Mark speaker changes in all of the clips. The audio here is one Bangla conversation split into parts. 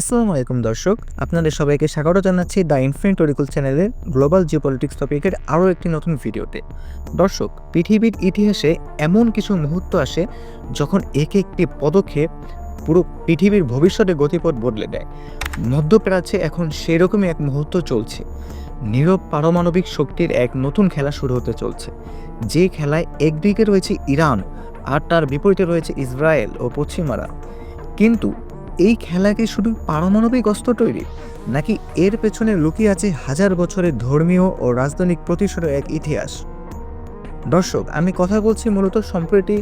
Speaker 1: আসসালামু আলাইকুম দর্শক, আপনাদের সবাইকে স্বাগত জানাচ্ছি দ্য ইনফিনিট অরিকুল চ্যানেলের গ্লোবাল জিওপলিটিক্স টপিকের আরও একটি নতুন ভিডিওতে। দর্শক, পৃথিবীর ইতিহাসে এমন কিছু মুহূর্ত আসে যখন এক একটি পদক্ষেপ পুরো পৃথিবীর ভবিষ্যতে গতিপথ বদলে দেয়। মধ্যপ্রাচ্যে এখন সেরকমই এক মুহূর্ত চলছে। নীরব পারমাণবিক শক্তির এক নতুন খেলা শুরু হতে চলছে। যে খেলায় একদিকে রয়েছে ইরান আর তার বিপরীতে রয়েছে ইসরায়েল ও পশ্চিমারা। কিন্তু এই খেলা কি শুধু পারমাণবিক অস্ত্র তৈরি, নাকি এর পেছনে লুকিয়ে আছে হাজার বছরের ধর্মীয় ও রাজনৈতিক প্রতিশোধের এক ইতিহাস? দর্শক, আমি কথা বলছি মূলত সম্প্রতি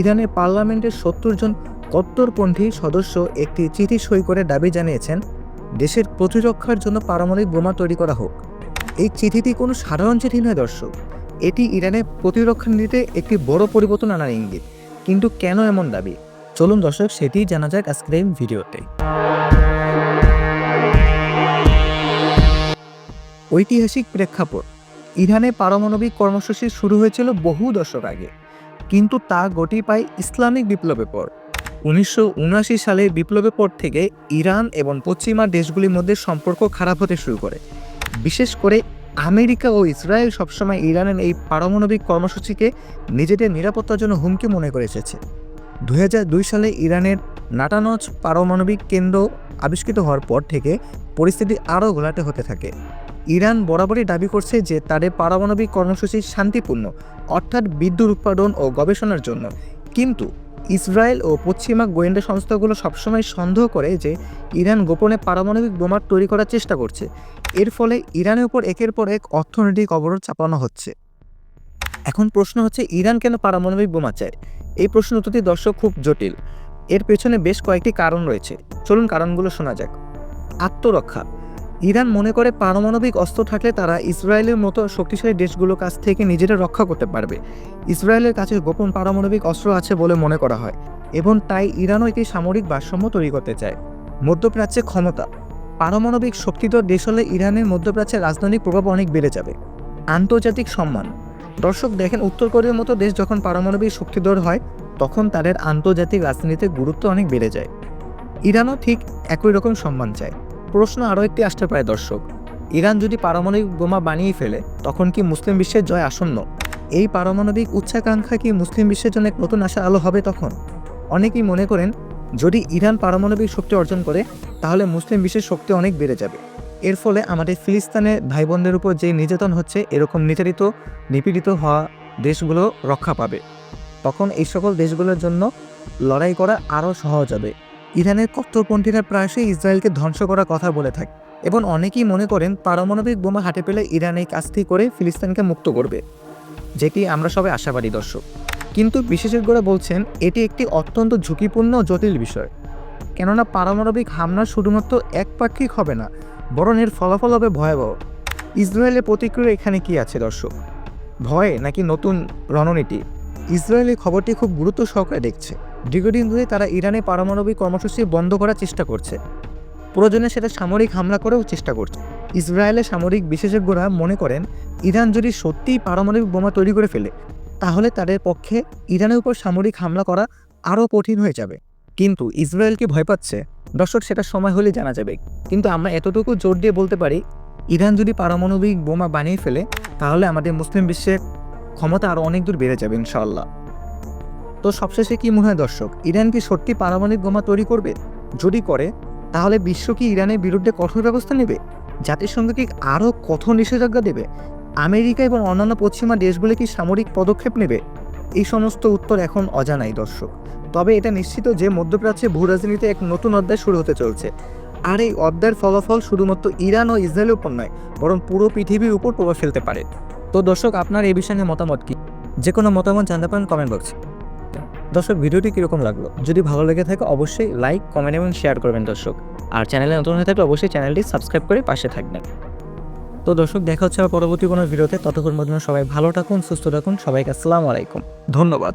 Speaker 1: ইরানের পার্লামেন্টের সত্তর জন কট্টরপন্থী সদস্য একটি চিঠি সই করে দাবি জানিয়েছেন, দেশের প্রতিরক্ষার জন্য পারমাণবিক বোমা তৈরি করা হোক। এই চিঠিটি কোনো সাধারণ চিঠি নয় দর্শক, এটি ইরানের প্রতিরক্ষা নীতিতে একটি বড় পরিবর্তন আনার ইঙ্গিত। কিন্তু কেন এমন দাবি? চলুন দর্শক, সেটি জানা যাক আজকের এই ভিডিওতে। ঐতিহাসিক প্রেক্ষাপট। ইরানে পারমাণবিক কর্মসূচি শুরু হয়েছিল বহু দশক আগে। কিন্তু তা গতি পায় ইসলামিক বিপ্লবের পর। উনিশশো সালে বিপ্লবের পর থেকে ইরান এবং পশ্চিমা দেশগুলির মধ্যে সম্পর্ক খারাপ হতে শুরু করে। বিশেষ করে আমেরিকা ও ইসরায়েল সবসময় ইরানের এই পারমাণবিক কর্মসূচিকে নিজেদের নিরাপত্তার জন্য হুমকি মনে করে এসেছে। দু হাজার দুই সালে ইরানের নাটানজ পারমাণবিক কেন্দ্র আবিষ্কৃত হওয়ার পর থেকে পরিস্থিতি আরও ঘোলাটে হতে থাকে। ইরান বরাবরই দাবি করছে যে তাদের পারমাণবিক কর্মসূচি শান্তিপূর্ণ, অর্থাৎ বিদ্যুৎ উৎপাদন ও গবেষণার জন্য। কিন্তু ইসরায়েল ও পশ্চিমা গোয়েন্দা সংস্থাগুলো সবসময় সন্দেহ করে যে ইরান গোপনে পারমাণবিক বোমা তৈরি করার চেষ্টা করছে। এর ফলে ইরানের উপর একের পর এক অর্থনৈতিক অবরোধ চাপানো হচ্ছে। এখন প্রশ্ন হচ্ছে, ইরান কেন পারমাণবিক বোমা চায়? এই প্রশ্ন উত্তরটি দর্শক খুব জটিল। এর পেছনে বেশ কয়েকটি কারণ রয়েছে। চলুন কারণগুলো শোনা যাক। আত্মরক্ষা। ইরান মনে করে পারমাণবিক অস্ত্র থাকলে তারা ইসরায়েলের মতো শক্তিশালী দেশগুলোর কাছ থেকে নিজেরা রক্ষা করতে পারবে। ইসরায়েলের কাছে গোপন পারমাণবিক অস্ত্র আছে বলে মনে করা হয় এবং তাই ইরানও একটি সামরিক ভারসাম্য তৈরি করতে চায়। মধ্যপ্রাচ্যে ক্ষমতা। পারমাণবিক শক্তিধর দেশ হলে ইরানের মধ্যপ্রাচ্যের রাজনৈতিক প্রভাব অনেক বেড়ে যাবে। আন্তর্জাতিক সম্মান। দর্শক দেখেন, উত্তর কোরিয়ার মতো দেশ যখন পারমাণবিক শক্তিধর হয়, তখন তাদের আন্তর্জাতিক রাজনীতির গুরুত্ব অনেক বেড়ে যায়। ইরানও ঠিক একই রকম সম্মান চায়। প্রশ্ন আরও একটি আসতে পারে, দর্শক। ইরান যদি পারমাণবিক বোমা বানিয়ে ফেলে, তখন কি মুসলিম বিশ্বের জয় আসন্ন? এই পারমাণবিক উচ্চাকাঙ্ক্ষা কি মুসলিম বিশ্বের জন্য এক নতুন আশা আলো হবে তখন? অনেকেই মনে করেন, যদি ইরান পারমাণবিক শক্তি অর্জন করে, তাহলে মুসলিম বিশ্বের শক্তি অনেক বেড়ে যাবে। এর ফলে আমাদের ফিলিস্তানের ভাই বোনদের উপর যে নির্যাতন হচ্ছে, এরকম নির্যাতিত, নিপীড়িত হওয়া দেশগুলো রক্ষা পাবে। তখন এই সকল দেশগুলোর জন্য লড়াই করা আরও সহজ হবে। ইরানের কট্টরপন্থীরা প্রায়শই ইসরায়েলকে ধ্বংস করার কথা বলে থাকে এবং অনেকেই মনে করেন পারমাণবিক বোমা হাতে পেলে ইরান এই কাজটি করে ফিলিস্তিনকে মুক্ত করবে, যেটি আমরা সবাই আশাবাদী দর্শক। কিন্তু বিশেষজ্ঞরা বলছেন, এটি একটি অত্যন্ত ঝুঁকিপূর্ণ জটিল বিষয়। কেননা পারমাণবিক হামলা শুধুমাত্র একপাক্ষিক হবে না বরং এর ফলাফল হবে ভয়াবহ। ইসরায়েলের প্রতিক্রিয়া এখানে কি আছে, দর্শক? ভয়ে নাকি নতুন রণনীতি? ইসরায়েলের খবরটি খুব গুরুত্ব সহকারে দেখছে। দীর্ঘদিন ধরে তারা ইরানে পারমাণবিক কর্মসূচি বন্ধ করার চেষ্টা করছে। প্রয়োজনে সেটা সামরিক হামলা করেও চেষ্টা করছে। ইসরায়েলের সামরিক বিশেষজ্ঞরা মনে করেন, ইরান যদি সত্যিই পারমাণবিক বোমা তৈরি করে ফেলে, তাহলে তাদের পক্ষে ইরানের উপর সামরিক হামলা করা আরও কঠিন হয়ে যাবে। কিন্তু ইসরায়েল কি ভয় পাচ্ছে? দর্শক, সেটা সময় হলে জানা যাবে। কিন্তু আমরা এতটুকু জোর দিয়ে বলতে পারি, ইরান যদি পারমাণবিক বোমা বানিয়ে ফেলে, তাহলে আমাদের মুসলিম বিশ্বের ক্ষমতা আরও অনেক দূর বেড়ে যাবে, ইনশাআল্লাহ। তো সবশেষে কি মনে হয় দর্শক, ইরান কি সত্যি পারমাণবিক বোমা তৈরি করবে? যদি করে, তাহলে বিশ্ব কি ইরানের বিরুদ্ধে কঠোর ব্যবস্থা নেবে? জাতিসংঘ কি আরও কঠোর নিষেধাজ্ঞা দেবে? আমেরিকা এবং অন্যান্য পশ্চিমা দেশগুলি কি সামরিক পদক্ষেপ নেবে? এই সমস্ত উত্তর এখন অজানাই দর্শক। তবে এটা নিশ্চিত যে মধ্যপ্রাচ্যে ভূ রাজনীতিতে এক নতুন অধ্যায় শুরু হতে চলছে। আর এই অধ্যায়ের ফলাফল শুধুমাত্র ইরান ও ইসরায়েলের উপর নয়, বরং পুরো পৃথিবীর উপর প্রভাব ফেলতে পারে। তো দর্শক, আপনার এই বিষয়ে মতামত কি? যে কোনো মতামত জানতে পারেন কমেন্ট বক্সে দর্শক, ভিডিওটি কীরকম লাগল? যদি ভালো লেগে থাকে, অবশ্যই লাইক কমেন্ট এবং শেয়ার করবেন দর্শক। আর চ্যানেলে নতুন হয়ে থাকলে অবশ্যই চ্যানেলটি সাবস্ক্রাইব করে পাশে থাকবেন। তো দর্শক, দেখা হচ্ছে আবার পরবর্তী কোনো ভিডিওতে। ততক্ষণ পর্যন্ত সবাই ভালো থাকুন, সুস্থ থাকুন। সবাইকে আসসালামু আলাইকুম। ধন্যবাদ।